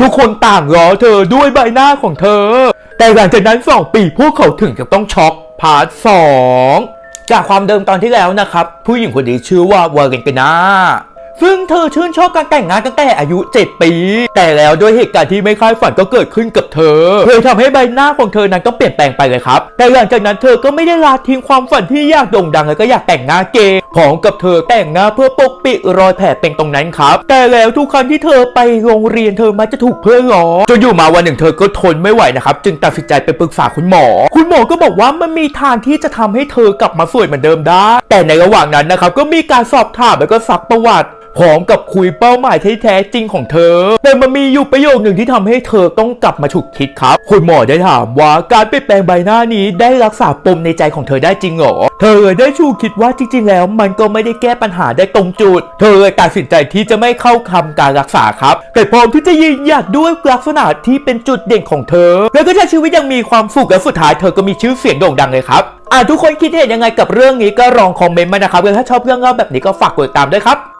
ทุกคนต่างรอเธอด้วยใบหน้าของเธอ แต่หลังจากนั้น 2 ปีพวกเขาถึงกับต้องช็อกพาร์ทสองจากความเดิมตอนที่แล้วนะครับ ผู้หญิงคนนี้ชื่อว่าวาเรนกนา ซึ่งเธอชื่นชอบการแต่งงานตั้งแต่อายุ 7 ปี แต่แล้วด้วยเหตุการณ์ที่ไม่คาดฝันก็เกิดขึ้นกับเธอเลยทำให้ใบหน้าของเธอนั้นต้องเปลี่ยนแปลงไปเลยครับ แต่หลังจากนั้นเธอก็ไม่ได้ละทิ้งความฝันที่อยากโด่งดังแล้วก็อยากแต่งงานเกย์พร้อมกับเธอแต่งหน้าเพื่อปกปิดรอยแผลเป็นตรงนั้นครับ แต่แล้วทุกครั้งที่เธอไปโรงเรียนเธอมักจะถูกเพื่อนล้อจนอยู่มาวันหนึ่งเธอก็ทนไม่ไหวนะครับจึงตัดสินใจไปปรึกษาคุณหมอ คุณหมอก็บอกว่ามันมีทางที่จะทำให้เธอกลับมาสวยเหมือนเดิมได้ แต่ในระหว่างนั้นนะครับก็มีการสอบถามแล้วก็ซักประวัติพร้อมกับคุยเป้าหมายที่แท้จริงของเธอ แต่มันมีอยู่ประโยคหนึ่งที่ทำให้เธอต้องกลับมาฉุกคิดครับ คุณหมอได้ถามว่าการเปลี่ยนแปลงใบหน้านี้ได้รักษาปมในใจของเธอได้จริงหรอ เธอได้ชูคิดว่าจริง ๆ แล้ว มันก็ไม่ได้แก้ปัญหาได้ตรงจุด เธอตัดสินใจที่จะไม่เข้าคำการรักษาครับ แต่พร้อมที่จะยืนหยัดด้วยลักษณะที่เป็นจุดเด่นของเธอ แล้วก็ใช้ชีวิตยังมีความสุขและสุดท้ายเธอก็มีชื่อเสียงโด่งดังเลยครับอะทุกคนคิดเห็นยังไงกับเรื่องนี้ก็ลองคอมเมนต์มานะครับแล้วถ้าชอบเรื่องเล่าแบบนี้ก็ฝากกดติดตามด้วยครับ